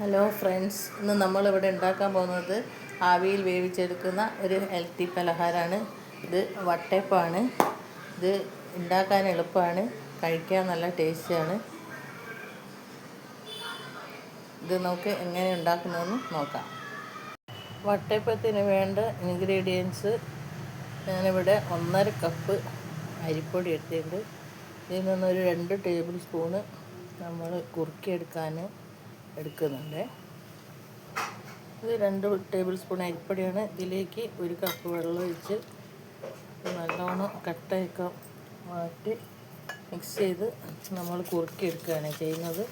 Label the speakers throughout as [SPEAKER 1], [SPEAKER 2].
[SPEAKER 1] Hello friends ഇന്ന് നമ്മളിവിടെ ഉണ്ടാക്കാൻ പോകുന്നത് ആവിയിൽ വേവിച്ചെടുക്കുന്ന ഒരു ഹെൽത്തി പലഹാരമാണ്. ഇത് വട്ടയപ്പമാണ്. ഇത് ഉണ്ടാക്കാൻ എളുപ്പമാണ്. കഴിക്കാൻ നല്ല ടേസ്റ്റാണ് ഇത് നമുക്ക് എങ്ങനെ ഉണ്ടാക്കുന്നതെന്ന് നോക്കാം. വട്ടയപ്പത്തിന് വേണ്ട ഇൻഗ്രീഡിയൻസ് ഞാനിവിടെ ഒന്നര കപ്പ് അരിപ്പൊടി എടുത്തിട്ടുണ്ട്. ഇതിൽ നിന്നൊരു രണ്ട് ടേബിൾ സ്പൂണ് നമ്മൾ കുറുക്കിയെടുക്കാൻ എടുക്കുന്നുണ്ട്. ഇത് രണ്ട് ടേബിൾ സ്പൂൺ അരിപ്പൊടിയാണ്. ഇതിലേക്ക് ഒരു കപ്പ് വെള്ളം ഒഴിച്ച് നല്ലോണം കട്ടയൊക്കെ മാറ്റി മിക്സ് ചെയ്ത് നമ്മൾ കുറുക്കിയെടുക്കുകയാണ് ചെയ്യുന്നത്.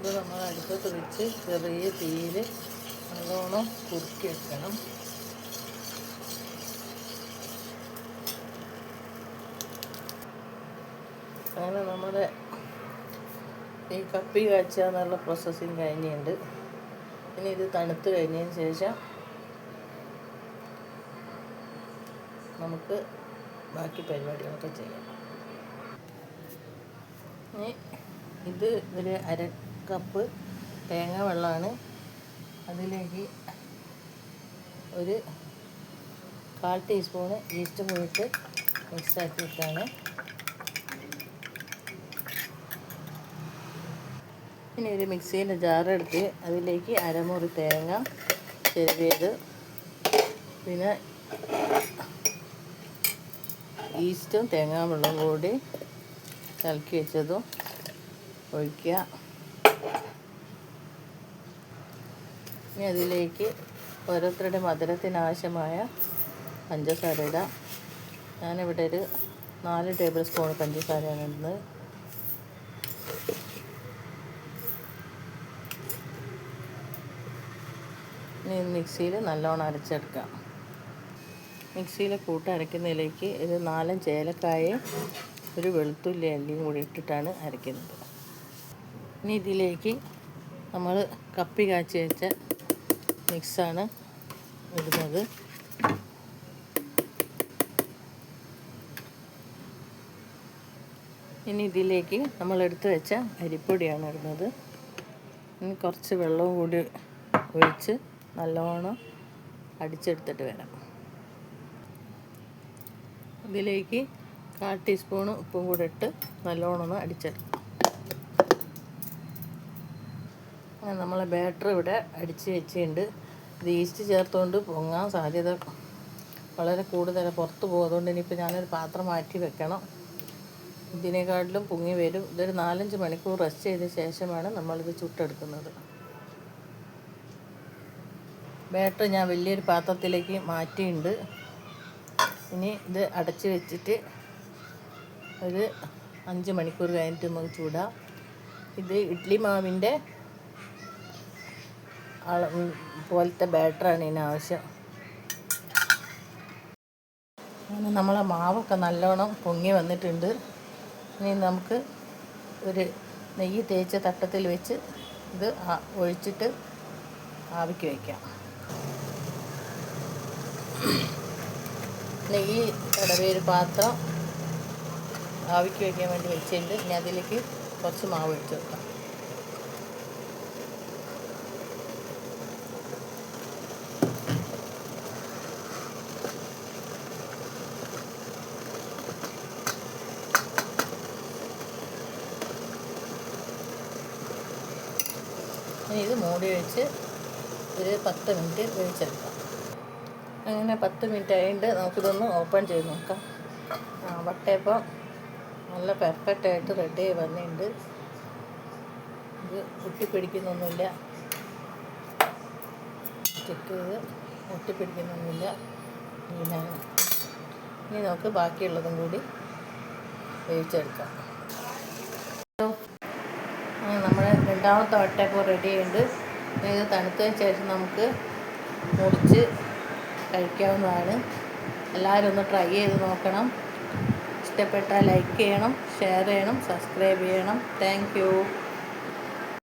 [SPEAKER 1] ഇത് നമ്മൾ അടുപ്പത്ത് വെച്ച് ചെറിയ തീയിൽ നല്ലോണം കുറുക്കിയെടുക്കണം. അങ്ങനെ നമ്മുടെ ഈ കപ്പി കാഴ്ച എന്നുള്ള പ്രോസസ്സിങ് കഴിഞ്ഞുണ്ട്. ഇനി ഇത് തണുത്ത് കഴിഞ്ഞതിന് ശേഷം നമുക്ക് ബാക്കി പരിപാടികളൊക്കെ ചെയ്യാം. ഇനി ഇത് ഒരു അര കപ്പ് തേങ്ങ വെള്ളമാണ് അതിലേക്ക് ഒരു കാൽ ടീസ്പൂണ് ഈസ്റ്റ് പോയിട്ട് മിക്സ് ആക്കിയിട്ടാണ് ഇനി ഒരു മിക്സിന്റെ ജാറെടുത്ത് അതിലേക്ക് അരമുറി തേങ്ങ ചെരുവിയത്. പിന്നെ ഈസ്റ്റും തേങ്ങാവെള്ളം കൂടി കലക്കി വെച്ചതും ഒഴിക്കുക. ഇനി അതിലേക്ക് ഓരോരുത്തരുടെ മധുരത്തിനാവശ്യമായ പഞ്ചസാര ഇടാം. ഞാനിവിടെ ഒരു നാല് ടേബിൾ സ്പൂൺ പഞ്ചസാരയാണ് ഇടുന്നത്. മിക്സിയിൽ നല്ലോണം അരച്ചെടുക്കാം. മിക്സിയിൽ കൂട്ട് അരയ്ക്കുന്നതിലേക്ക് ഒരു നാലഞ്ച് ഏലക്കായ ഒരു വെളുത്തുള്ളി അല്ലിയും കൂടി ഇട്ടിട്ടാണ് അരയ്ക്കുന്നത്. ഇനി ഇതിലേക്ക് നമ്മൾ കപ്പി കാച്ചി വെച്ച മിക്സാണ് ഇടുന്നത്. ഇനി ഇതിലേക്ക് നമ്മൾ എടുത്തു വെച്ച അരിപ്പൊടിയാണ് ഇടുന്നത്. ഇനി കുറച്ച് വെള്ളവും കൂടി ഒഴിച്ച് നല്ലോണം അടിച്ചെടുത്തിട്ട് വേണം. ഇതിലേക്ക് കാൽ ടീസ്പൂണ് ഉപ്പും കൂടെ ഇട്ട് നല്ലോണം ഒന്ന് അടിച്ചെടുക്കാം. നമ്മളെ ബാറ്റർ ഇവിടെ അടിച്ച് വെച്ചിട്ടുണ്ട്. ഇത് ഈസ്റ്റ് ചേർത്തുകൊണ്ട് പൊങ്ങാൻ സാധ്യത വളരെ കൂടുതൽ പുറത്ത് പോകുന്നതുകൊണ്ട് ഇനിയിപ്പോൾ ഞാനൊരു പാത്രം മാറ്റി വെക്കണം. ഇതിനേക്കാട്ടിലും പൊങ്ങി വരും. ഇതൊരു നാലഞ്ച് മണിക്കൂർ റെസ്റ്റ് ചെയ്ത ശേഷമാണ് നമ്മളിത് ചുട്ടെടുക്കുന്നത്. ബാറ്റർ ഞാൻ വലിയൊരു പാത്രത്തിലേക്ക് മാറ്റിയിട്ടുണ്ട്. ഇനി ഇത് അടച്ച് വെച്ചിട്ട് ഒരു അഞ്ച് മണിക്കൂർ കഴിഞ്ഞിട്ട് നമുക്ക് ചൂടാം. ഇത് ഇഡ്ഡലി മാവിന്റെ പോലത്തെ ബാറ്ററാണ് ഇതിന് ആവശ്യം. അങ്ങനെ നമ്മളെ മാവൊക്കെ നല്ലോണം പൊങ്ങി വന്നിട്ടുണ്ട്. ഇനി നമുക്ക് ഒരു നെയ്യ് തേച്ച തട്ടത്തിൽ വെച്ച് ഇത് ഒഴിച്ചിട്ട് ആവിക്ക് വയ്ക്കാം നെയ്യ് തടവിയ പാത്രം ആവിക്ക് വയ്ക്കാൻ വേണ്ടി വെച്ചിട്ടുണ്ട്. ഇനി അതിലേക്ക് കുറച്ച് മാവ് ഒഴിച്ച് വെക്കാം. ഇനി ഇത് മൂടി വെച്ച് ഒരു പത്ത് മിനിറ്റ് വേവിച്ചെടുക്കാം. അങ്ങനെ പത്ത് മിനിറ്റ് ആയിട്ട് നമുക്കിതൊന്ന് ഓപ്പൺ ചെയ്ത് നോക്കാം. വട്ടയപ്പം നല്ല പെർഫെക്റ്റ് ആയിട്ട് റെഡി ആയി വന്നിട്ടുണ്ട്. ഇത് ഒട്ടിപ്പിടിക്കുന്നൊന്നുമില്ല ചെക്ക് ചെയ്ത് ഒട്ടിപ്പിടിക്കുന്നൊന്നുമില്ല ഇങ്ങനെയാണ് ഇനി നമുക്ക് ബാക്കിയുള്ളതും കൂടി വേവിച്ചെടുക്കാം. നമ്മുടെ രണ്ടാമത്തെ വട്ടയപ്പം റെഡി ആയിട്ടുണ്ട്. ഇത് തണുത്തതിന് ശേഷം നമുക്ക് മുറിച്ച് കഴിക്കാവുന്നതാണ്. എല്ലാവരും ഒന്ന് ട്രൈ ചെയ്ത് നോക്കണം. ഇഷ്ടപ്പെട്ടാൽ ലൈക്ക് ചെയ്യണം ഷെയർ ചെയ്യണം സബ്സ്ക്രൈബ് ചെയ്യണം. താങ്ക്